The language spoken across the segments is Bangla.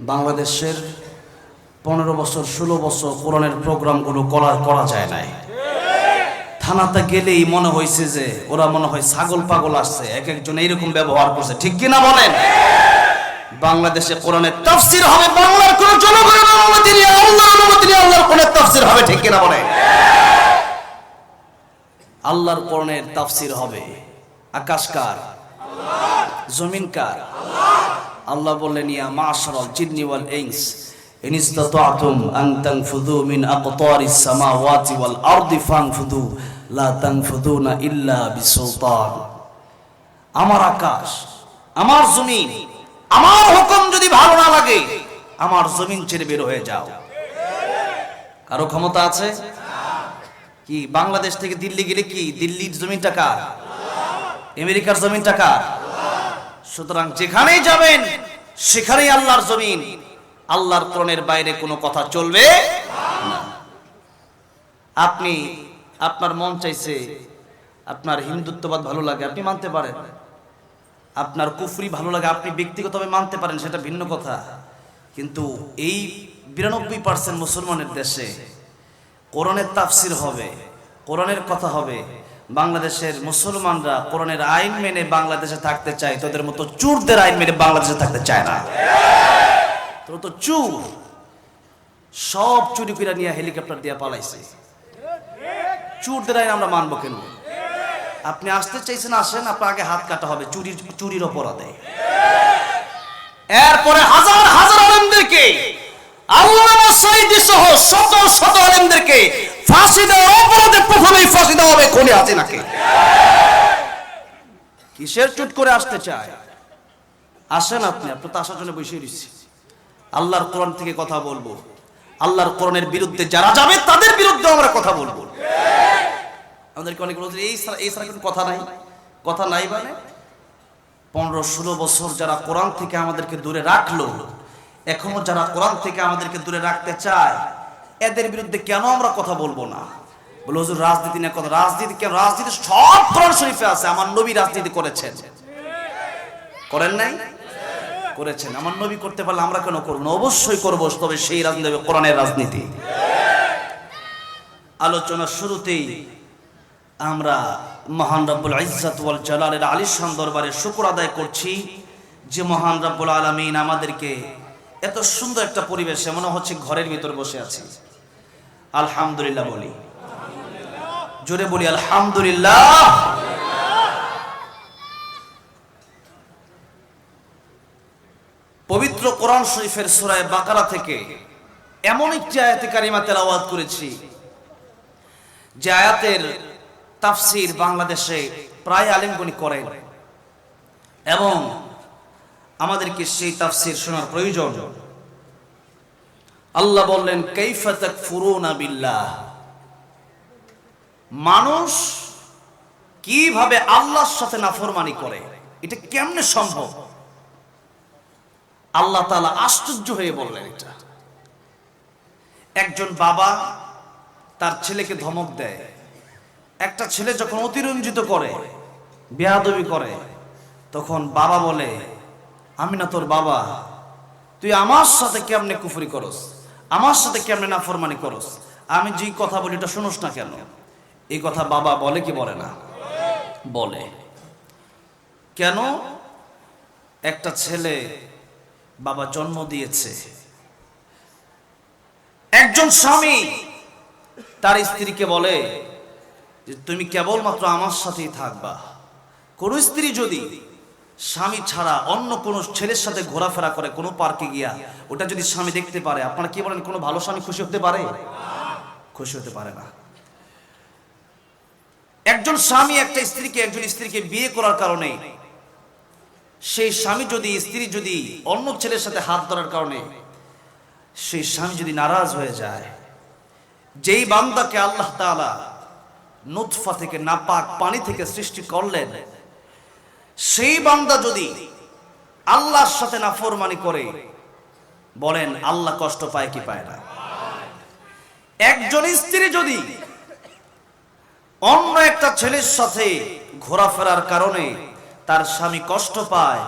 বাংলাদেশের পনেরো বছর, ষোলো বছর কোরআনের প্রোগ্রামগুলো করা করা যায় নাই। থানাতে গেলেই মনে হয়েছে যে, ওরা মনে হয় ছাগল পাগল আসছে, এক একজন এইরকম ব্যবহার করছে। ঠিক কিনা বলেন? বাংলাদেশে কোরআনের তাফসির হবে, বাংলার কোন জনগণের অনুমতি নিয়ে অনুমতি নিয়ে আল্লাহর হবে, ঠিক কিনা বলেন? আল্লাহর কোরআনের তাফসির হবে আকাশ আকাশকার জমিনকার আল্লাহ বললেন, ইয়া মাশারাল জিন্নি ওয়াল ইনস, ইন ইসতাতাতুম আন তানফুযু মিন আকতারিস সামাওয়াতি ওয়াল আরদি ফানফুযু, লা তানফুযুনা ইল্লা বিসুলতান। আমার আকাশ, আমার জমিন, আমার হুকুম যদি ভালো না লাগে, আমার জমিন ছেড়ে বের হয়ে যাও। কারও ক্ষমতা আছে? কি, বাংলাদেশ থেকে দিল্লি গেলে কি, দিল্লির জমিনটা কার? আমেরিকার জমিনটা কার? সুতরাং যেখানেই যাবেন, সেখানেই আল্লাহর জমিন। আল্লাহর কোরআনের বাইরে কোনো কথা চলবে। আপনি, আপনার মন চাইছে, আপনার হিন্দুত্ববাদ ভালো লাগে, আপনি মানতে পারেন। আপনার কুফরি ভালো লাগে, আপনি ব্যক্তিগতভাবে মানতে পারেন, সেটা ভিন্ন কথা। কিন্তু এই বিরানব্বই পার্সেন্ট মুসলমানের দেশে কোরআনের তাফসির হবে, কোরআনের কথা হবে বাংলাদেশের মুসলমানরা কোরআনের আইন মেনে বাংলাদেশে থাকতে চায়, তোদের মতো চুরদের আইন মেনে বাংলাদেশে থাকতে চায় না। তোর তো চুর সব চুরি করে নিয়ে হেলিকপ্টার দিয়ে পালাইছে। চুরদের আইন আমরা মানবো কেন? আপনি আসতে চাইছেন, আসেন, আপনার আগে হাত কাটা হবে চুরির চুরির অপরাধে। এরপরে হাজার হাজার আলেমদেরকে আল্লাহ সহ শত শত আলেমদেরকে ফাঁসি দেওয়ার অপরাধে প্রথমেই হবে খুনি হাসিনাকে কিসের চুট করে আসতে চায়? আসেন আপনি আপনি তো আসার জন্য বসে দিচ্ছি। আল্লাহর কোরআন থেকে কথা বলব। আল্লাহর কোরআনের বিরুদ্ধে যারা যাবে, তাদের বিরুদ্ধে আমরা কথা বলব। আমাদেরকে অনেক বলছে, এই এই ছাড়া কোনো কথা নাই? কথা নাই মানে? পনেরো, ষোলো বছর যারা কোরআন থেকে আমাদেরকে দূরে রাখল, এখনও যারা কোরআন থেকে আমাদেরকে দূরে রাখতে চায়, এদের বিরুদ্ধে কেন আমরা কথা বলব না? বলে, হুজুর, রাজনীতি না কথা, রাজনীতি কেন? রাজনীতি সব কোরআন শরীফে আছে, আমার নবী রাজনীতি করেছেন। করেন নাই? করেছেন। আমার নবী করতে পারলে আমরা কেন করব না? অবশ্যই করব, তবে সেই রাজনীতি কোরআনের রাজনীতি। আলোচনার শুরুতেই আমরা মহান রব্বুল ইজ্জাত ওয়াল জালালের আলিশান দরবারে শুকর আদায় করছি যে মহান রব্বুল আলামিন আমাদেরকে এত সুন্দর একটা পরিবেশে, মনে হচ্ছে ঘরের ভিতর বসে আছি। আলহামদুলিল্লাহ বলি। জোরে বলি, আলহামদুলিল্লাহ। পবিত্র কোরআন শরীফের সুরায় বাকারা থেকে এমন একটি আয়াতে কারিমা তেলাওয়াত করেছি, যে আয়াতের তাফসির বাংলাদেশে প্রায় আলিমগণি করেন এবং আমাদেরকে সেই তাফসির শোনার প্রয়োজন। আল্লাহ বললেন, কাইফা তাকফুরুনা বিল্লাহ। মানুষ কীভাবে আল্লাহর সাথে নাফরমানি করে? এটা কেমনে সম্ভব? আল্লাহ তালা আশ্চর্য হয়ে বললেন এটা। একজন বাবা তার ছেলেকে ধমক দেয়। একটা ছেলে যখন অতিরঞ্জিত করে, বেয়াদবি করে, তখন বাবা বলে আমি না তোর বাবা, তুই আমার সাথে কেমনে কুফরি করস? আমার সাথে কেমনে না ফরমানি করস? আমি যে কথা বলি এটা শুনোস না কেন? এই কথা বাবা বলে কি বলে না? বলে। কেন? একটা ছেলে বাবা জন্ম দিয়েছে। একজন স্বামী তার স্ত্রীকে বলে যে, তুমি কেবলমাত্র আমার সাথেই থাকবা। কোন স্ত্রী যদি স্বামী ছাড়া অন্য কোনো ছেলের সাথে ঘোরাফেরা করে কোনো পার্কে গিয়া, ওটা যদি স্বামী দেখতে পারে, আপনারা কি বলেন কোনো ভালো স্বামী খুশি হতে পারে? খুশি হতে পারে না। একজন স্বামী, একটা স্ত্রীকে, একজন স্ত্রীকে বিয়ে করার কারণে সেই স্বামী যদি, স্ত্রী যদি অন্য ছেলের সাথে হাত ধরার কারণে সেই স্বামী যদি নারাজ হয়ে যায়, যেই বান্দাকে আল্লাহ তাআলা নুতফা থেকে, নাপাক পানি থেকে সৃষ্টি করলেন, সেই বান্দা যদি আল্লাহর সাথে নাফরমানি করে, বলেন আল্লাহ কষ্ট পায় কি পায় না। একজন স্ত্রী যদি অন্য একটা ছেলের সাথে ঘোরাফেরার কারণে তার স্বামী কষ্ট পায়।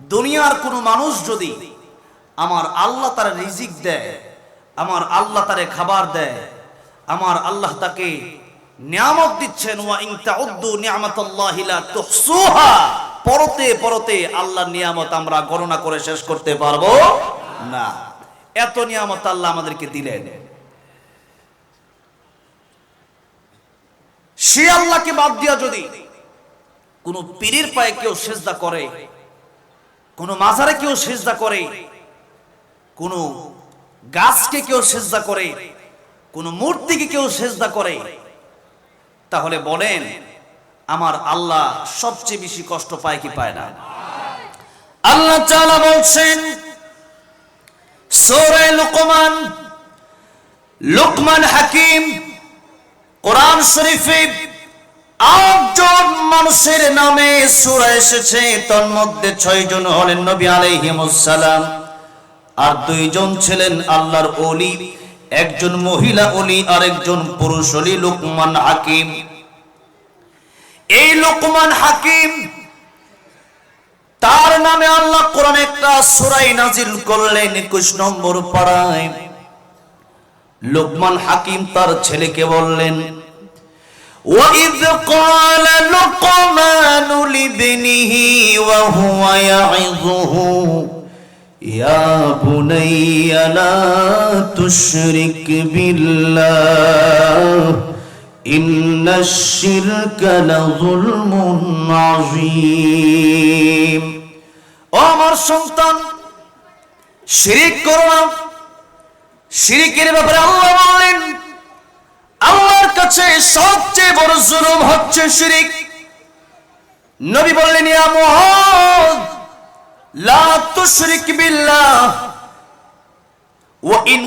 দুনিয়ার কোনো মানুষ যদি আমার আল্লাহ তার রিজিক দেয়, আমার আল্লাহ তারে খাবার দেয়, আমার আল্লাহ তাকে নিয়ামত দিচ্ছেন পরতে পরতে আল্লাহর নিয়ামত আমরা গণনা করে শেষ করতে পারব না। এত নিয়ামত আল্লাহ আমাদেরকে দিলেন। সে আল্লাহকে বাদ দিয়া যদি কোন পীরের পায়ে কেউ সেজদা করে, কোন মাজারে কেউ সেজদা করে, কোন গাছকে কেউ সেজদা করে, কোন মূর্তিকে কেউ সেজদা করে, তাহলে বলেন, আমার আল্লাহ সবচেয়ে বেশি কষ্ট পায় কি পায় না? আল্লাহ তাআলা বলছেন, সূরা লুকমান লুকমান হাকিম কোরআন শরীফে আটজন মানুষের নামে সূরা এসেছে, তার মধ্যে ছয় জন হলেন নবী আলাইহিমুস সালাম। আর দুইজন ছিলেন আল্লাহর ওলি, একজন মহিলা ওলি আর একজন পুরুষ ওলি, লোকমান হাকিম। এই লোকমান হাকিম, তার নামে আল্লাহ কোরআন একটা সুরাই নাজিল করলেন একুশ নম্বর পাড়ায়। লোকমান হাকিম তার ছেলেকে বললেন وَإِذْ قَالَ لُقْمَانُ لِابْنِهِ وَهُوَ يَعِظُهُ يا بني لا تشرك بالله إن الشرك لظلم عظيم ও আমার সন্তান শিরিক করো না শিরিকের ব্যাপারে আল্লাহ বললেন, আল্লাহর কাছে সবচেয়ে বড় জুলুম হচ্ছে শিরিক। নবী বললেন, ইয়া লা তুশরিক বিল্লাহ, ওয়া ইন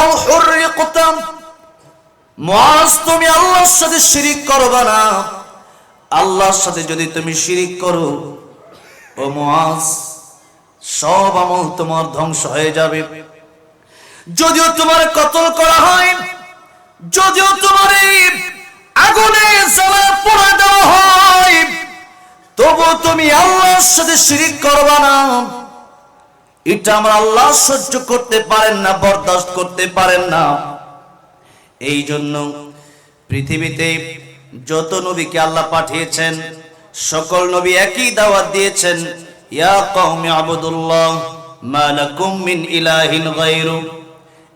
আও তুমি আল্লাহর সাথে শিরিক করবে না। আল্লাহর সাথে যদি তুমি শিরিক করো, ও মুআজ, সব আমল তোমার ধ্বংস হয়ে যাবে। যদিও তোমার কতল করা হয়, যদিও তোমার আগুনে জ্বালা পোড়া দেওয়া হয় তবু তুমি আল্লাহর সাথে শিরিক করবা না। এটা আমরা আল্লাহ সহ্য করতে পারেন না, বরদাস্ত করতে পারেন না। এই জন্য পৃথিবীতে যত নবীকে আল্লাহ পাঠিয়েছেন, সকল নবী একই দাওয়াত দিয়েছেন, ইয়া কওমি আবুদুল্লাহ, মা লাকুম মিন ইলাহিন গায়রু।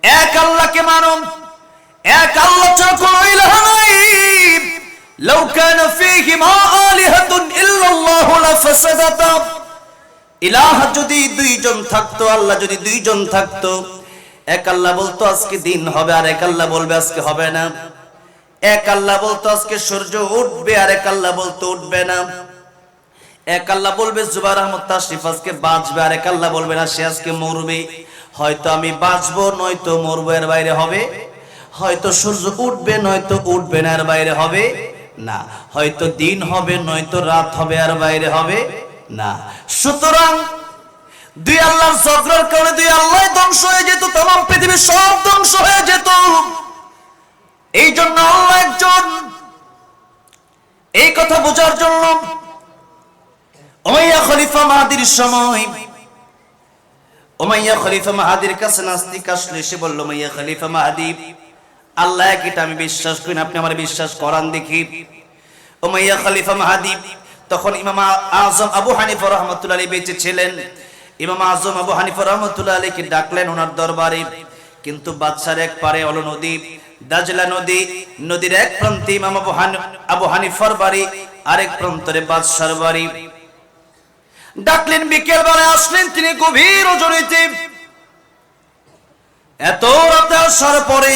এক আল্লাহকে এক আল্লাহ এক আল্লাহ আজকে সূর্য উঠবে, আর এক আল্লাহ বলতো উঠবে না। এক আল্লাহ বলবে জুবার আহমদ আজকে বাঁচবে, আর এক আল্লাহ বলবে, না, সে আজকে মরবে। হয়তো আমি বাঁচবো, নয়তো মরবো, এর বাইরে হবে? হয়তো সূর্য উঠবে, নয়তো উঠবে না, এর বাইরে হবে? না। হয়তো দিন হবে, নয়তো রাত হবে আর বাইরে হবে? না। সুতরাং দুই আল্লাহর ঝগড়ার কারণে দুই আল্লাহ ধ্বংস হয়ে যেত, তমাম পৃথিবী সব ধ্বংস হয়ে যেত। এই জন্য আল্লাহ একজন এই কথা বোঝার জন্য ওমাইয়া খলিফা মাহাদির সময় ওমাইয়া খলিফা মাহাদির কাছে নাস্তিক আসলে সে বলল ওমাইয়া খলিফা মাহাদি, আল্লাহ এটা আমি বিশ্বাস করি আপনি আমার বিশ্বাস করান দেখি। ওমাইয়া খলিফা মাহাদি তখন ইমাম আজম আবু হানিফা রহমতুল্লাহ আলী বেঁচে ছিলেন। ইমাম আজম আবু হানিফা রহমতুল্লাহ আলীকে ডাকলেন ওনার দরবারে, কিন্তু বাদশার এক পারে হলো নদী, দাজলা নদী, নদীর এক প্রান্তে ইমাম আবু হানিফার বাড়ি, আরেক প্রান্তরে বাদশার বাড়ি। ডাকলেন বিকেল বেলায় আসলেন তিনি গভীর ওজনিতে এত রাতে আসার পরে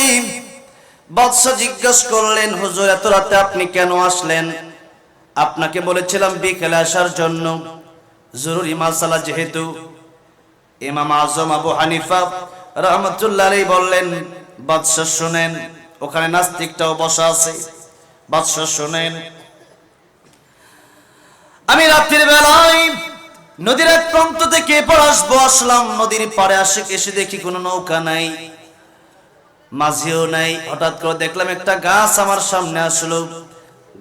বাদশাহ জিজ্ঞেস করলেন, হুজুর, এত রাতে আপনি কেন আসলেন? আপনাকে বলেছিলাম বিকেলে আসার জন্য। জরুরি মাসালা যেহেতু। ইমাম আজম আবু হানিফা রহমতুল্লাহ বললেন, বাদশাহ, শুনেন, ওখানে নাস্তিকটাও বসা আছে। বাদশাহ, শুনেন, আমি রাত্রির বেলায় নদীর এক প্রান্ত থেকে এপার আসব, আসলাম নদীর পাড়ে। আসে এসে দেখি কোনো নৌকা নাই, মাঝিও নাই। হঠাৎ করে দেখলাম একটা গাছ আমার সামনে আসলো।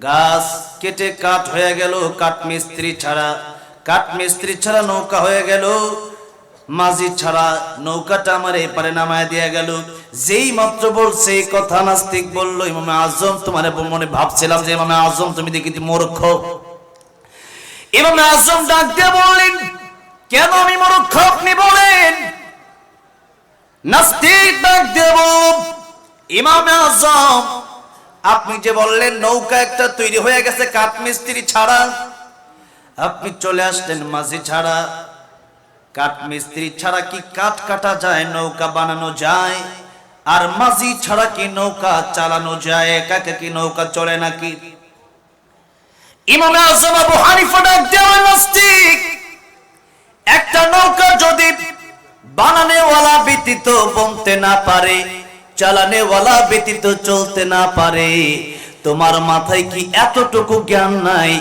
গাছ কেটে কাঠ হয়ে গেল, কাঠ মিস্ত্রি ছাড়া। কাঠ মিস্ত্রি ছাড়া নৌকা হয়ে গেল, মাঝি ছাড়া নৌকাটা আমার এপারে নামায় দিয়া গেল। যেই মাত্র বলছে কথা নাস্তিক বলল, ইমামে আজম, তোমার মনে ভাবছিলাম যে ইমামে আজম, তুমি দেখি মূর্খ। ইমামে আজম ডাক দিয়ে বললেন, কেন আমি মূর্খ আপনি বলেন? নাস্তিক ডাক দিয়ে দেব ইমামে আজম, আপনি যে বললেন নৌকা একটা তৈরি হয়ে গেছে কাঠ মিস্ত্রি ছাড়া, আপনি চলে আসলেন মাঝি ছাড়া। কাঠমিস্ত্রি ছাড়া কি কাঠ কাটা যায়, নৌকা বানানো যায়? আর মাঝি ছাড়া কি নৌকা চালানো যায়? একা কি নৌকা চলে নাকি? ইমামে আজম আবু হানিফা ডাক নাস্তিক একটা নৌকা যদি বানানেওয়ালা ব্যতীত বনতে না পারে, চালানেওয়ালা ব্যতীত চলতে না পারে, তোমার মাথায় কি এতটুকু জ্ঞান নাই?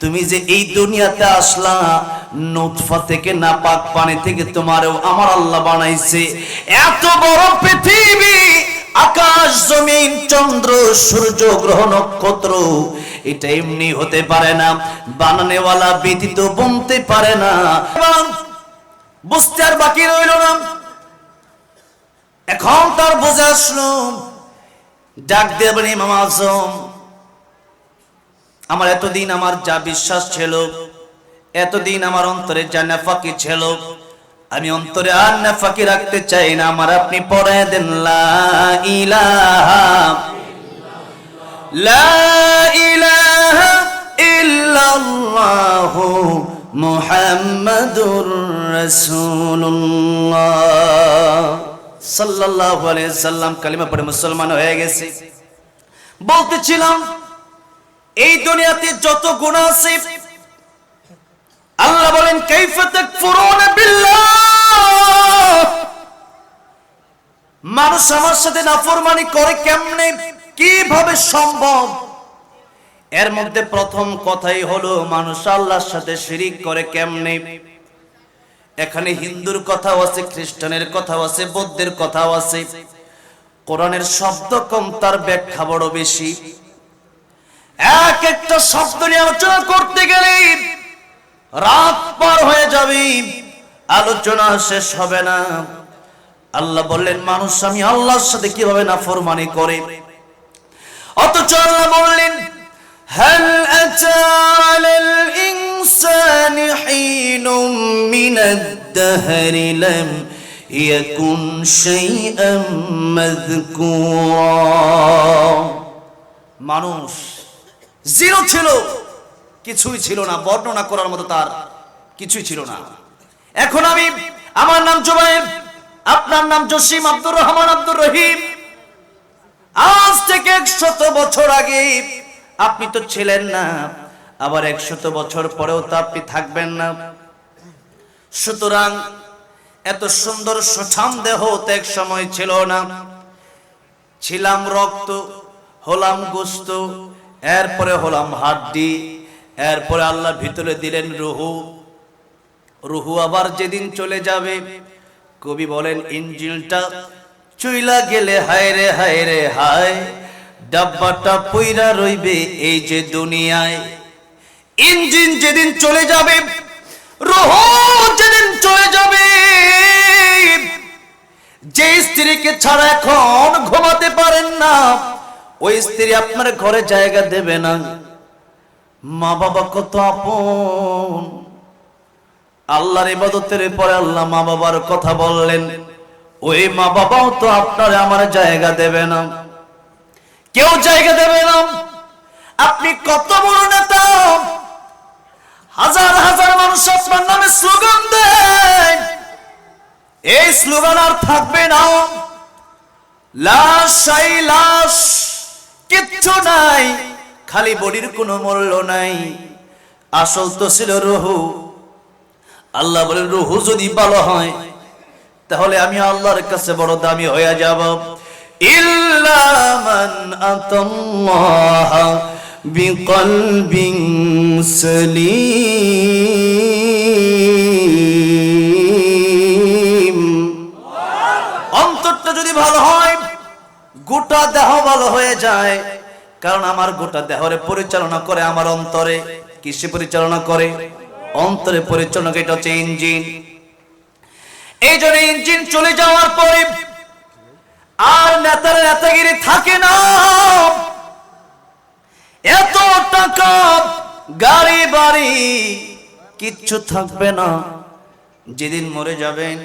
তুমি যে এই দুনিয়াতে আসলা, নুতফা থেকে না পাক পানি থেকে তোমারও আমার আল্লাহ বানাইছে। এত বড় পৃথিবী, আকাশ, জমিন, চন্দ্র, সূর্য, গ্রহ, নক্ষত্র এটা এমনি হতে পারে না, বানানেওয়ালা ব্যতীত বনতে পারে না। বুঝতে আর বাকি রইল না। এখন তার বোঝা আসলো, ডাক দেবেন ইমাম আজম, আমার এতদিন আমার যা বিশ্বাস ছিল, এতদিন আমার অন্তরে যা নাফাকি ছিল, আমি অন্তরে আর নাফাকি রাখতে চাই না। আমার আপনি পড়ায় দেন লা ইলাহা কালিমা মুসলমান হয়ে গেছে। বলতেছিলাম, এই দুনিয়াতে যত গুনাহ আছে, আল্লাহ বলেন মানুষ আমার সাথে নাফরমানি করে কেমনে? কীভাবে সম্ভব? এর মধ্যে প্রথম কথাই হলো, মানুষ আল্লাহর সাথে শিরিক করে কেমনে? এখানে হিন্দুর কথাও আছে, খ্রিস্টানের কথাও আছে, বৌদ্ধের কথাও আছে। কোরআনের শব্দ কম, তার ব্যাখ্যা বড় বেশি। এক একটা শব্দ নিয়ে আলোচনা করতে গেলে রাত পার হয়ে যাবে, আলোচনা শেষ হবে না। আল্লাহ বললেন, মানুষ, আমি আল্লাহর সাথে কীভাবে না ফরমানি করে? অথচ আল্লাহ বললেন هل أتى على الإنسان حين من الدهر لم يكن شيئا مذكورا মানুষ জিরো ছিল কিছুই ছিল না বর্ণনা করার মতো তার কিছুই ছিল না এখন আমি আমার নাম জুবাইর আপনার নাম জসিম আব্দুর রহমান আব্দুর রহিম আজ থেকে একশত বছর আগে আপনি তো ছিলেন না, আবার একশত বছর পরেও তো আপনি থাকবেন না। সুতরাং এত সুন্দর সুঠাম দেহ তো এক সময় ছিল না। ছিলাম রক্ত, হলাম গোস্ত, এরপরে হলাম হাড্ডি, এরপরে আল্লাহ ভিতরে দিলেন রুহু। রুহু আবার যেদিন চলে যাবে, কবি বলেন ইঞ্জিনটা চুইলা গেলে হায় রে হায় রে, হায়। ডাব্বাটা পইরা রইবে এই যে দুনিয়ায়। ইঞ্জিন যেদিন চলে যাবে, রুহু যেদিন চলে যাবে, যে স্ত্রীকে ছাড়া এখন ঘুমাতে পারেন না, ওই স্ত্রী আপনার ঘরে জায়গা দেবে না। মা বাবা কত আপন। আল্লাহর ইবাদতের পরে আল্লাহ মা বাবার কথা বললেন। ওই মা বাবাও তো আপনার আমার জায়গা দেবে না। কেউ জায়গা দেবে না। আপনি কত বড় নেতা। হাজার হাজার মানুষ আপনার নামে স্লোগান দেয়। এই স্লোগান আর থাকবে না। লাশ লাশ, কিচ্ছু নাই, খালি বডির কোনো মূল্য নাই। আসল তো ছিল রহু। আল্লাহ বলে, রহু যদি ভালো হয় তাহলে আমি আল্লাহর কাছে বড় দামি হয়ে যাব। ইল্লা মান আতাল্লাহ বিকলবিন সলিম। অন্তরটা যদি ভালো হয়, গোটা দেহ ভালো হয়ে যায়। কারণ আমার গোটা দেহরে পরিচালনা করে আমার অন্তরে। কিসে পরিচালনা করে? অন্তরে পরিচালনা এটা হচ্ছে ইঞ্জিন। এই জন্য ইঞ্জিন চলে যাওয়ার পরে আর নেতার নেতাগিরি থাকে না। এত টাকা গাড়ি, বাড়ি কিচ্ছু থাকবে না। যেদিন মরে যাবেন,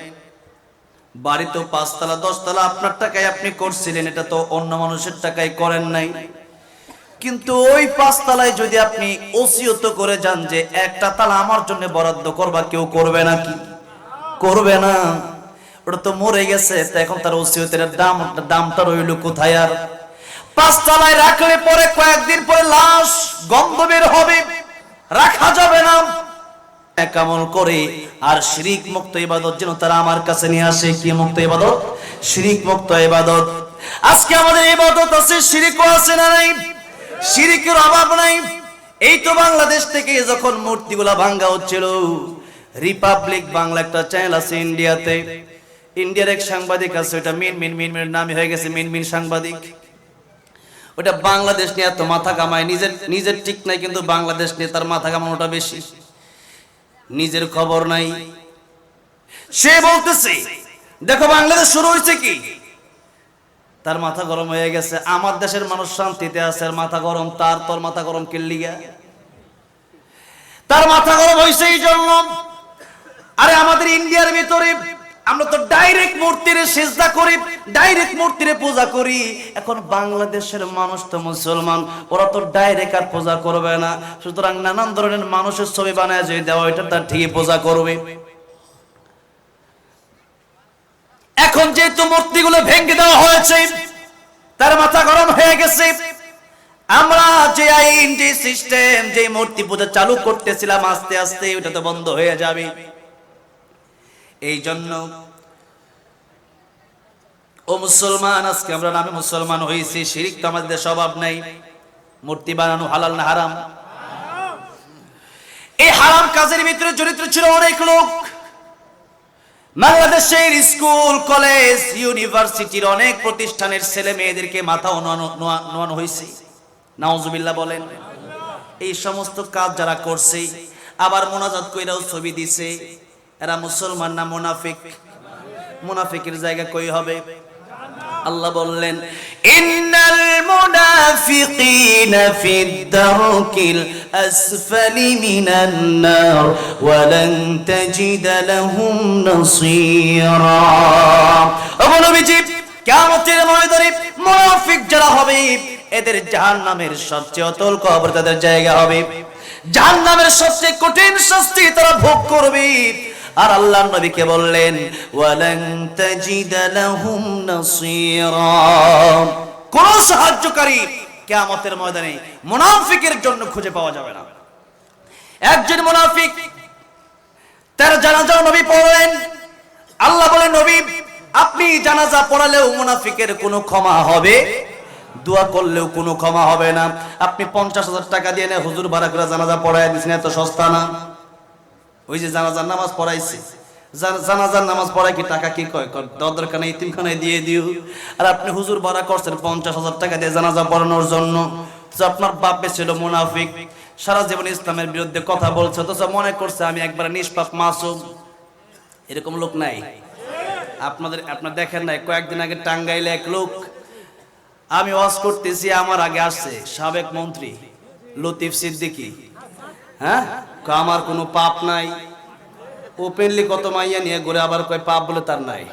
বাড়ি তো পাঁচতলা, দশতলা, আপনার টাকায় আপনি করছিলেন, এটা তো অন্য মানুষের টাকায় করেন নাই। কিন্তু ওই পাঁচতলায় যদি আপনি ওসিয়ত করে যান যে একটা তালা আমার জন্য বরাদ্দ করবা কেউ করবে না কি করবে না। ওটা তো মরে গেছে, তা এখন তার ওসিয়তের দাম, দামটা রইল কোথায় আর? পাঁচতলায় রাখলে পরে কয়েকদিন পরে লাশ গন্ধ বের হবে, রাখা যাবে না। কামল করে, আর শিরিক মুক্ত ইবাদত যেন তারা আমার কাছে নিয়ে আসে, কি মুক্ত ইবাদত? শিরিক মুক্ত ইবাদত। আজকে আমাদের ইবাদত আছে, শিরিকও আছে না নাই? শিরিকের অভাব নাই। এই তো বাংলাদেশ থেকে যখন মূর্তিগুলা ভাঙ্গা হচ্ছিল রিপাবলিক বাংলা একটা চ্যানেল আছে ইন্ডিয়াতে ইন্ডিয়ার এক সাংবাদিক আছে ওটা মিন মিন মিন মিন নামে হয়ে গেছে, মিন মিন সাংবাদিক। ওটা বাংলাদেশ নিয়ে এত মাথা কামায় নিজের নিজের ঠিক নাই কিন্তু বাংলাদেশ নিয়ে তার মাথা কামানোটা বেশি। নিজের খবর নাই। সে বলতেছে, দেখো বাংলাদেশ শুরু হয়েছে কি? তার মাথা গরম হয়ে গেছে, আমার দেশের মানুষ শান্তিতে আছে, আর মাথা গরম তার, তোর মাথা গরম কিল্লিগা তার মাথা গরম হয়েছে এই জন্য আরে আমাদের ইন্ডিয়ার ভিতরে আমরা তো ডাইরেক্ট মূর্তিরে সেজদা করি ডাইরেক্ট মূর্তিরে পূজা করি। এখন বাংলাদেশের মানুষ তো মুসলমান, ওরা তো ডাইরেক্ট আর পূজা করবে না। সুতরাং নানান ধরনের মানুষের ছবি বানায় যে দেওয়া এটা তার ঠিকই পূজা করবে। এখন যেহেতু মূর্তিগুলো ভেঙে দেওয়া হয়েছে, তার মাথা গরম হয়ে গেছে, আমরা যে আইন যে সিস্টেম যে মূর্তি পূজা চালু করতেছিলাম, আস্তে আস্তে ওটা তো বন্ধ হয়ে যাবে। এই জন্য ও মুসলমান, আজকে আমরা নামে মুসলমান হয়েছি, শিরিক তো আমাদের অভাব নাই। মূর্তি বানানো হালাল না হারাম? এই হারাম কাজের ভিতরে জড়িত ছিল অনেক লোক। বাংলাদেশের স্কুল, কলেজ, ইউনিভার্সিটির অনেক প্রতিষ্ঠানের ছেলে মেয়েদেরকে মাথা নোয়ানো হয়েছে। নাওজুবিল্লাহ বলেন, এই সমস্ত কাজ যারা করছে, আবার মোনাজাত কইরাও ছবি দিছে। এরা মুসলমান না মুনাফিক? মুনাফিকের জায়গা কই হবে? আল্লাহ বললেন, ইন্নাল মুনাফিকিনা ফিদ দারকিল আসফালি মিনান নার ওয়া লান তাজিদ লাহুম নাসীরা। ও নবীজি, কিয়ামতের ময়দানে মুনাফিক যারা হবে, এদের জাহান্নামের সবচেয়ে অতল কবর তাদের জায়গা হবে। জাহান্নামের সবচেয়ে কঠিন শাস্তি তারা ভোগ করবে। আর আল্লাহ নবীকে বললেন কোন সাহায্যকারী কিয়ামতের ময়দানে মুনাফিকের জন্য খুঁজে পাওয়া যাবে না। একজন মুনাফিক, তার জানাজা নবী পড়লেন। আল্লাহ বলেন, নবী, আপনি জানাজা পড়ালেও মুনাফিকের কোনো ক্ষমা হবে, দোয়া করলেও কোনো ক্ষমা হবে না। আপনি পঞ্চাশ হাজার টাকা দিয়ে হুজুর ভাড়া করে জানাজা পড়ায় দিচ্ছেন এত সস্তা না। ওই যে জানাজার নামাজ পড়াইছে। জানাজার নামাজ পড়ায় কি টাকা কি কয়? দেওয়ার দরকার নেই তিনখানায় দিয়ে দিও। আর আপনি হুজুর ভাড়া করছেন পঞ্চাশ হাজার টাকা দিয়ে জানাজা পড়ানোর জন্য। তো আপনার বাপে ছিল মুনাফিক। সারা জীবন ইসলামের বিরুদ্ধে কথা বলছে, অথচ মনে করছে আমি একবার নিষ্পাপ মাসুম। এরকম লোক নাই। আপনাদের, আপনার দেখেন নাই, কয়েকদিন আগে টাঙ্গাইলে এক লোক, আমি ওয়াজ করতেছি, আমার আগে আসছে সাবেক মন্ত্রী লতিফ সিদ্দিকী। হ্যাঁ? আমার কোনো পাপ নাই। ওপেনলি কত মাইয়া নিয়ে ঘুরে আবার কয়, পাপ বলে তার নাই।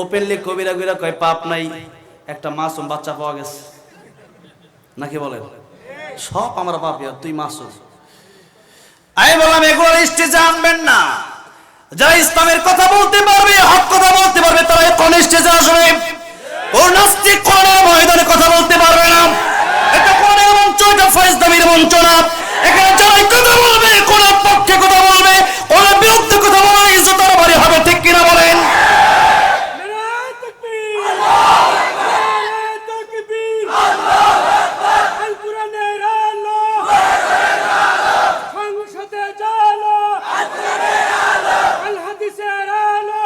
ওপেনলি কবিরা গিরা কয়, পাপ নাই। একটা মাসুম বাচ্চা পাওয়া গেছে। নাকি বলেন? সব আমার পাপ তুই মাসুম। আমি বললাম, এগুলো স্টেজে আনবেন না। যারা ইসলামের কথা বলতে পারবে, হক কথা বলতে পারবে, তারা কোন স্টেজে আসবে কোন নাস্তিক কোন ময়দানে কথা বলতে পারবে না। এটা কোন মঞ্চ, এটা ফয়েজ দাবির মঞ্চ না এখানে যারা কথা বলবে কোন পক্ষে কথা বলবে কোন বিরুদ্ধে কথা বলবে ইজ্জতের বাড়ি হবে ঠিক কিনা বলেন নারায় তাকবীর নারায় তাকবীর আল কোরআনের আলো সংসদে জালো আল হাদিসের আলো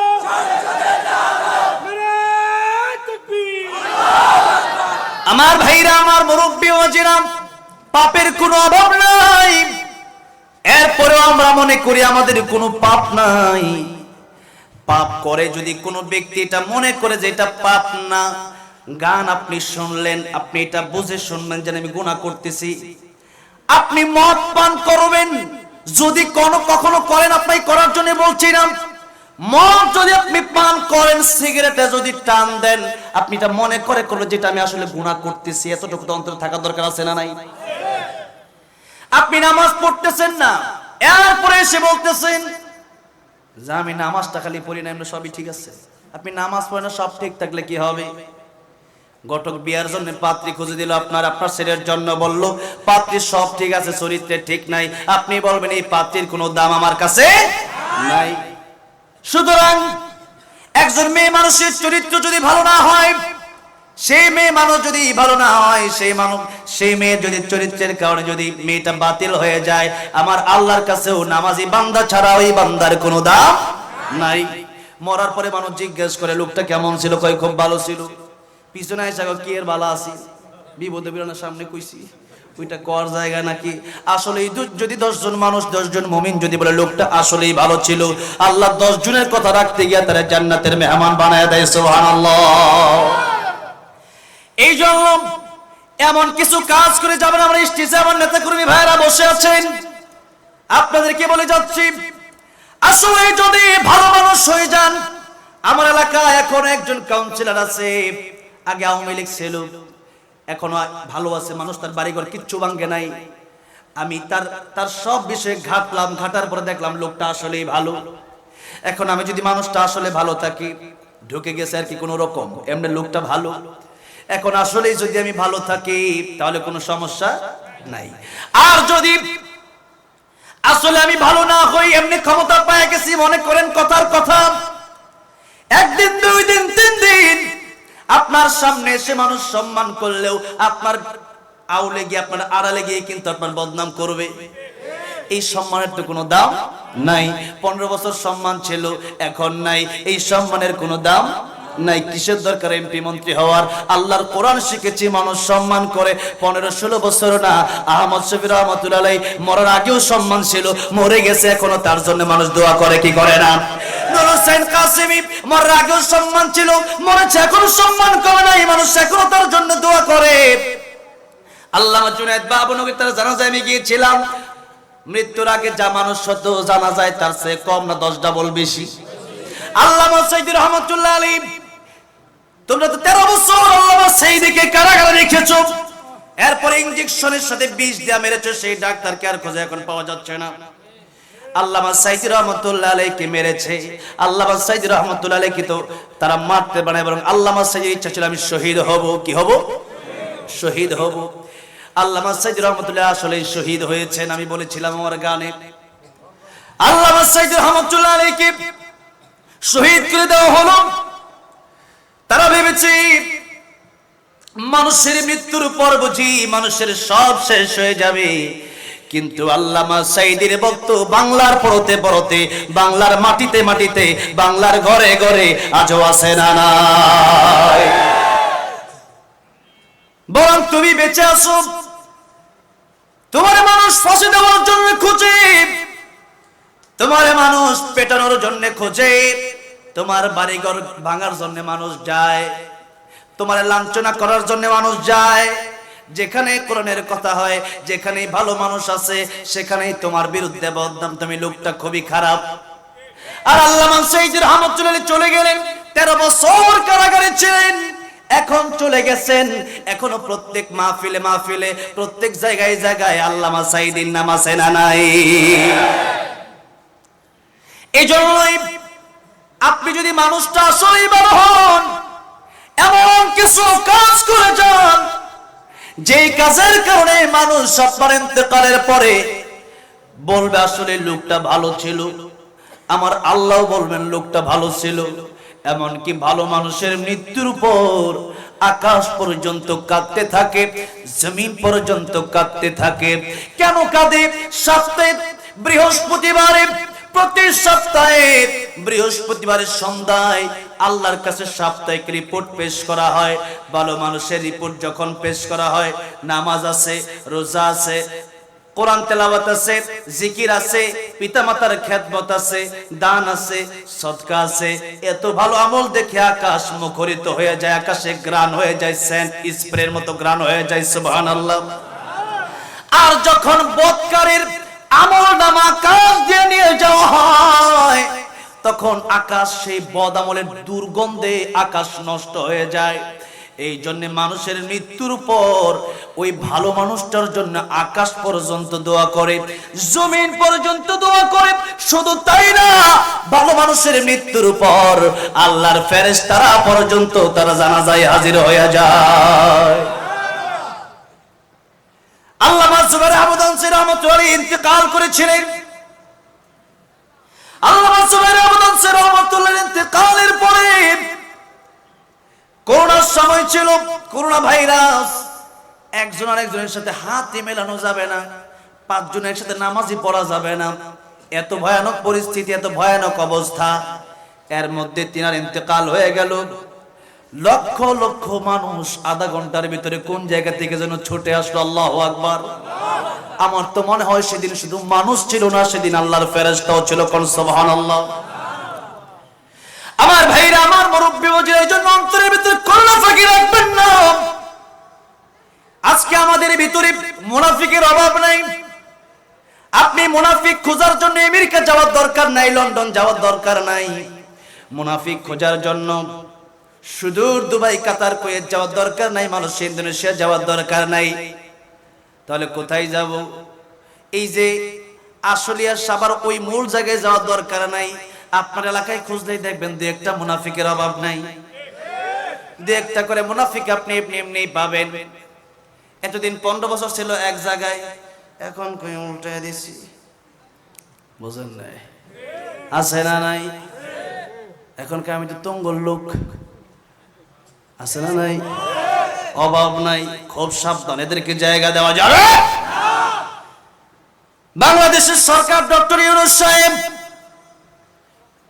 নারায় তাকবীর আমার ভাইরা আমার মুরব্বী ওয়াজিরাম পাপের কোনো অভাব নাই। এরপরেও আমরা মনে করি আমাদের কোনো পাপ নাই। পাপ করে যদি কোনো ব্যক্তি এটা মনে করে যে এটা পাপ না, গান আপনি শুনলেন, আপনি এটা বুঝে শুনবেন যে আমি গুনাহ করতেছি। আপনি মদ পান করবেন, যদি কোনো কখনো করেন করার জন্য বলছি না মদ যদি আপনি পান করেন, সিগারেটে যদি টান দেন, আপনি এটা মনে করে করবেন যেটা আমি আসলে গুনাহ করতেছি, এতটুকু থাকা দরকার আছে না নাই? আপনি নামাজ পড়তেছেন না। এরপরে এসে বলতেছেন, যে আমি নামাজটা খালি পড়ি না সবই ঠিক আছে। আপনি নামাজ পড়েন না, সব ঠিক থাকলে কি হবে? ঘটক বিয়ার জন্য পাত্রী খুঁজে দিল আপনার আপনার ছেলের জন্য বলল, পাত্রী, সব ঠিক আছে, চরিত্রে ঠিক নাই। আপনি বলবেন, এই পাত্রীর কোনো দাম আমার কাছে নাই। সুতরাং একজন মেয়ে মানুষের চরিত্র যদি ভালো না হয় সেই মেয়ে মানুষ যদি ভালো না হয়, সেই মানুষ, সেই মেয়ে যদি চরিত্রের কারণে যদি মেয়েটা বাতিল হয়ে যায়, আমার আল্লাহর কাছেও নামাজি বান্দা ছাড়া ওই বান্দার কোনো দাম নাই। মরার পরে মানুষ জিজ্ঞেস করে, লোকটা কেমন ছিল? কয়, খুব ভালো ছিল। পিছনে এসে কি এর ভালো আছি? বিপদে বিরানোর সামনে কইছি, ওইটা কর জায়গা নাকি? আসলে যদি দশজন মানুষ দশজন মমিন যদি বলে, লোকটা আসলেই ভালো ছিল। আল্লাহ দশজনের কথা রাখতে গিয়ে তারা জান্নাতের মেহমান বানায় দেয়, সুবহানাল্লাহ। এই জন্য এমন কিছু কাজ করে যাবেন আমরা স্টেজে আমার নেতা কর্মী ভাইরা বসে আছেন। আপনাদেরকে বলে যাচ্ছি, আসলে যদি ভালো মানুষ হয়ে যান, আমার এলাকায় এখন একজন কাউন্সিলর আছে, আগে আওয়ামী লীগ ছিল, এখনও ভালো আছে, মানুষ তার বাড়িঘর কিচ্ছু ভাঙ্গে নাই। আমি তার তার সব বিষয়ে ঘাটলাম, ঘাটার পরে দেখলাম লোকটা আসলেই ভালো। এখন আমি যদি মানুষটা আসলে ভালো থাকি, ঢুকে গেছে আর কি কোনো রকম, এমনি লোকটা ভালো। এখন আসলেই যদি আমি ভালো থাকি, তাহলে কোনো সমস্যা নাই। আর যদি আসলে আমি ভালো না হই, এমনি ক্ষমতা পায় গেছি, মনে করেন কথার কথা, একদিন, দুই দিন, তিন দিন, আপনার সামনে এসে মানুষ সম্মান করলেও আপনার আউলে গিয়ে, আপনার আড়ালে গিয়ে কিন্তু আপনার বদনাম করবে। এই সম্মানের তো কোনো দাম নাই। পনেরো বছর সম্মান ছিল, এখন নাই। এই সম্মানের কোনো দাম নাই, কিসের দরকার এমপি মন্ত্রী হওয়ার? আল্লাহর কোরআন শিখেছি, মানুষ সম্মান করে। পনেরো ষোলো বছর না, আহমদ শফির রহমতুল্লাহ মরার আগেও সম্মান ছিল, মরে গেছে এখনও, তার জন্য মানুষ দোয়া করে, কি করে না? মৃত্যুর আগে যা মানুষ শত জানা যায়, তার চেয়ে কম না দশ ডাবল বেশি। আল্লাহ রহমতুল্লাহ আলী তোমরা তো তেরো বছর আল্লাহ সেই দিকে কারাগারে রেখেছ। এরপরে ইঞ্জেকশনের সাথে বিষ দেয়া মেরেছো, সেই ডাক্তারকে আর খোঁজে এখন পাওয়া যাচ্ছে না। মেরেছে। তো তারা ইচ্ছা ছিল আমি শহীদ হব। কি হব? শহীদ হব। আসলে শহীদ হয়েছেন, আমি বলেছিলাম আমার গানে। আল্লামা সাইদি রহমতুল্লাহ আলাইকে শহীদ করে দেওয়া হলো। তারা ভেবেছে, মানুষের মৃত্যুর পর বুঝি মানুষের সব শেষ হয়ে যাবে। কিন্তু আল্লামা সাইদির বক্ত বাংলার পরতে পরতে, বাংলার মাটিতে মাটিতে, বাংলার ঘরে ঘরে আজও আছে না বরং তুমি বেঁচে আসো তোমার মানুষ ফাঁসি দেওয়ার জন্য খুঁজে। তোমার মানুষ পেটানোর জন্য খোঁজে। তোমার বাড়িঘর ভাঙার জন্য মানুষ যায়, তোমার লাঞ্ছনা করার জন্য মানুষ যায়। যেখানে কোরআনের কথা হয় যেখানে ভালো মানুষ আছে, সেখানেই তোমার বিরুদ্ধে বদনাম। তুমি লোকটা খুবই খারাপ। আর আল্লাহ সাইদুর রহমতুল্লাহ চলে গেলেন, তেরো বছর কারাগারে ছিলেন, এখন চলে গেছেন। এখনও প্রত্যেক মাহফিলে মাহফিলে, প্রত্যেক জায়গায় জায়গায় আল্লামা সাইদিন নাম আছে না নাই? এই জন্যই আপনি যদি মানুষটা আসলেই ভালো হন, এমন কিছু কাজ করে যান, যেই কাজের কারণে মানুষ আপনার ইন্তেকালের পরে বলবে, আসলে লোকটা ভালো ছিল। আমার আল্লাহ বলবেন, লোকটা ভালো ছিল। এমনকি ভালো মানুষের মৃত্যুর উপর আকাশ পর্যন্ত কাঁদতে থাকে, জমিন পর্যন্ত কাঁদতে থাকে। কেন কাঁদে? সপ্তাহে বৃহস্পতিবারে প্রতি সপ্তাহে, বৃহস্পতিবারের সন্ধ্যায় আল্লাহর কাছে সাপ্তাহিক রিপোর্ট পেশ করা হয়। ভালো মানুষের রিপোর্ট যখন পেশ করা হয়, নামাজ আছে, রোজা আছে, কোরআন তেলাওয়াত আছে, জিকির আছে, পিতামাতার খেদমত আছে, দান আছে, সদকা আছে, এত ভালো আমল দেখে আকাশ মুখরিত হয়ে যায়, আকাশে গ্রান হয়ে যায় সেন্ট স্প্রের মতো গ্রান হয়ে যায়, সুবহানাল্লাহ। আর যখন বৎকারের আমল নামা আকাশ দিয়ে নিয়ে যাওয়া হয়। তখন আকাশ সেই বদ আমলের দুর্গন্ধে আকাশ নষ্ট হয়ে যায়। এই জন্য মানুষের মৃত্যুর পর ওই ভালো মানুষটার জন্য আকাশ পর্যন্ত দোয়া করে, জমিন পর্যন্ত দোয়া করে। শুধু তাই না, ভালো মানুষের মৃত্যুর পর আল্লাহর ফেরেস তারা পর্যন্ত তারা জানা যায় হাজির হয়ে যায়। আল্লাহ আবুদান রহমতুল্লাহ ইন্তেকাল করেছিলেন। আল্লাহ সে রহমতুল্লাহ ইন্তেকালের পরে করোনার সময় ছিল, করোনা ভাইরাস। একজন আরেকজনের সাথে হাতে মেলানো যাবে না পাঁচজন একসাথে নামাজই পড়া যাবে না। এত ভয়ানক পরিস্থিতি, এত ভয়ানক অবস্থা। এর মধ্যে তিনার ইন্তেকাল হয়ে গেল। লক্ষ লক্ষ মানুষ আধা ঘণ্টার ভিতরে কোন জায়গা থেকে যেন ছুটে আসলো, আল্লাহ আকবার। আমার তো মনে হয় সেদিন শুধু মানুষ ছিল না, সেদিন আল্লাহর ফেরেশতাও ছিল, কোন সুবহানাল্লাহ। আমার ভাইরা, আমার মুরব্বী বজে এই জন্য অন্তরের ভিতরে করোনা ফাঁকি রাখবেন না। আজকে আমাদের ভিতরে মুনাফিকের অভাব নাই। আপনি মুনাফিক খোঁজার জন্য আমেরিকা যাওয়ার দরকার নাই, লন্ডন যাওয়ার দরকার নাই। মুনাফিক খোঁজার জন্য সুদূর দুবাই, কাতার, কুয়েত যাওয়ার দরকার নাই মানুষ ইন্দোনেশিয়া যাওয়ার দরকার নাই। তাহলে কোথায় যাব? এই যে আশুলিয়া সাবার ওই মূল জায়গায় যাওয়ার দরকার নাই। আপনার এলাকায় খুঁজলেই দেখবেন দু একটা মুনাফিকের অভাব নাই। দু একটা করে মুনাফিক আপনি এমনি এমনি পাবেন। এতদিন পনেরো বছর ছিল এক জায়গায়, এখন কই উল্টে দিছি। বুঝেন নাই? আছে না নাই? এখনকার আমি তো তঙ্গল লোক। আছে না নাই? অভাব নাই খুব সাবধান। এদেরকে জায়গা দেওয়া যাবে বাংলাদেশের সরকার ডক্টর ইউনুস সাহেব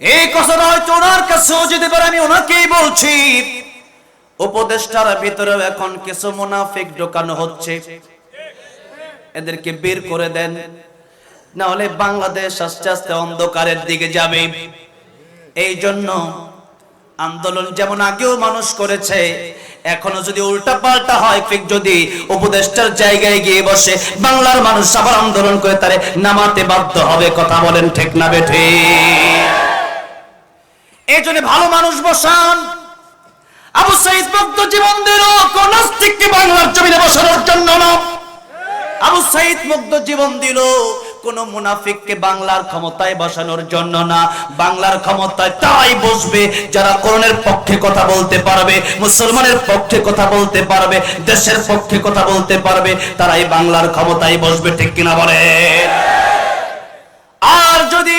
এই কথাটা হয়তো ওনার কাছেও যেতে পারে আমি ওনাকেই বলছি। উপদেষ্টার ভিতরেও এখন কিছু মুনাফিক ঢোকানো হচ্ছে। এদেরকে বের করে দেন। না হলে বাংলাদেশ আস্তে আস্তে অন্ধকারের দিকে যাবে। এই জন্য আন্দোলন যেমন আগেও মানুষ করেছে, এখনও যদি উল্টা পাল্টা হয়, ঠিক যদি উপদেষ্টার জায়গায় গিয়ে বসে বাংলার মানুষ আবার আন্দোলন করে তারে নামাতে বাধ্য হবে, কথা বলেন ঠিক না বেঠে? এই জন্য ভালো মানুষ বসান। আবু সাইদ মুক্ত জীবন দিল কোন নাস্তিককে বাংলার জমিনে বসানোর জন্য না। আবু সাইদ মুগ্ধ জীবন দিল। কোন মুনাফিককে বাংলার ক্ষমতায় বসানোর জন্য না। বাংলার ক্ষমতায় তাই বসবে যারা করণের পক্ষে কথা বলতে পারবে, মুসলমানের পক্ষে কথা বলতে পারবে, দেশের পক্ষে কথা বলতে পারবে, তারাই বাংলার ক্ষমতায় বসবে, ঠিক কিনা বলে আর যদি